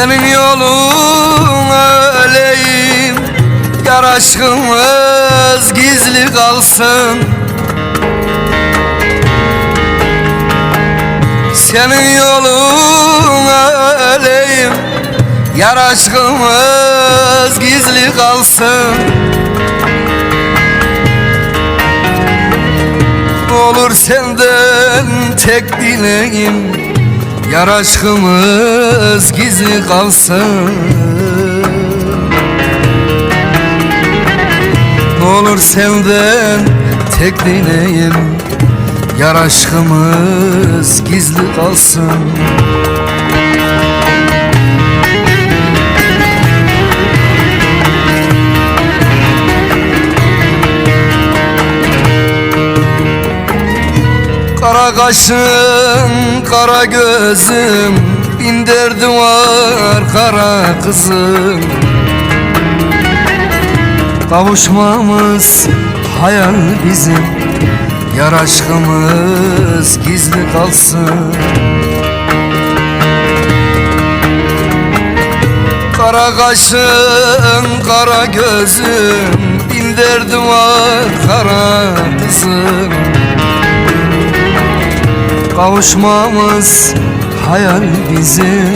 Senin yolun öleyim Yar aşkımız gizli kalsın. Senin yolun öleyim Yar aşkımız gizli kalsın. Olur senden tek dileğim Yar aşkımız gizli kalsın. Ne olur senden tek dileğim. Yar aşkımız gizli kalsın Kara kaşın, kara gözüm. Bin derdi var kara kızım. Kavuşmamız hayal bizim. Yar aşkımız gizli kalsın. Kara kaşın, kara gözüm. Bin derdi var kara kızım Kavuşmamız hayal bizim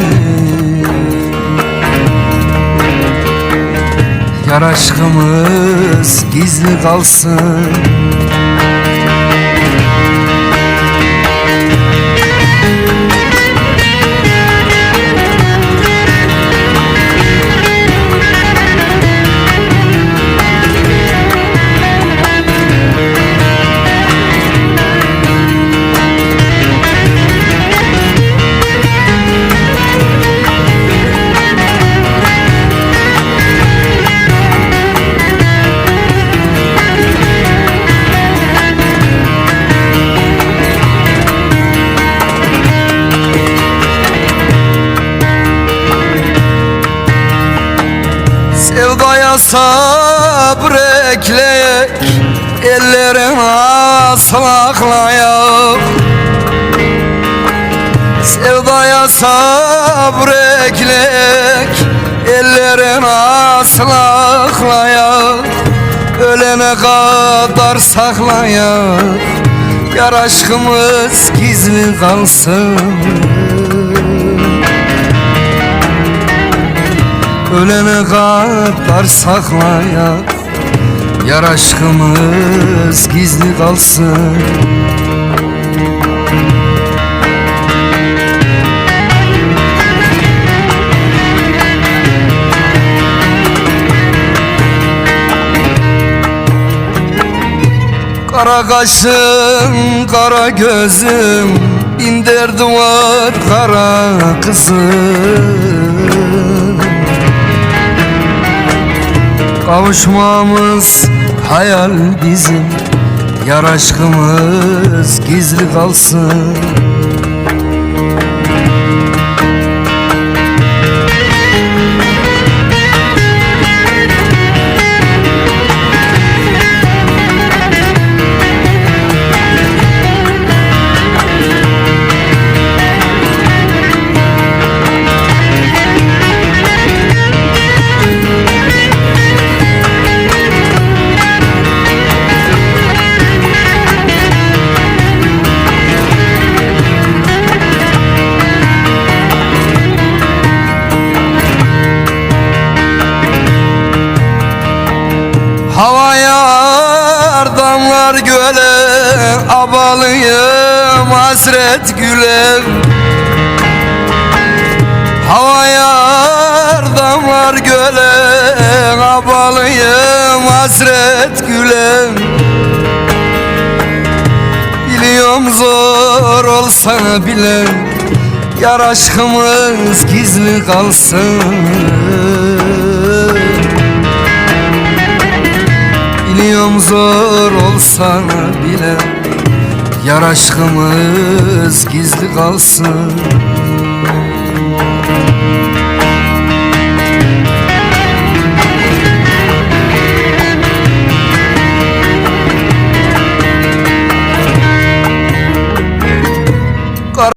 Yar aşkımız gizli kalsın Sevdaya sabrekleyek Ellerin aslaklayak Sevdaya sabrekleyek Ellerin aslaklayak Ölene kadar saklayak Yar aşkımız gizli kalsın Ölene kadar saklayak Yar aşkımız gizli kalsın Kara kaşın, kara gözüm Bin derdi var kara kızım Kavuşmamız hayal bizim. Yar aşkımız gizli kalsın damlar göle Abalıyım hasret güle Havaya damlar göle Abalıyım hasret güle Biliyorum zor olsa bile Yar aşkımız gizli kalsın Biliyorum zor olsa bile Yar aşkımız gizli kalsın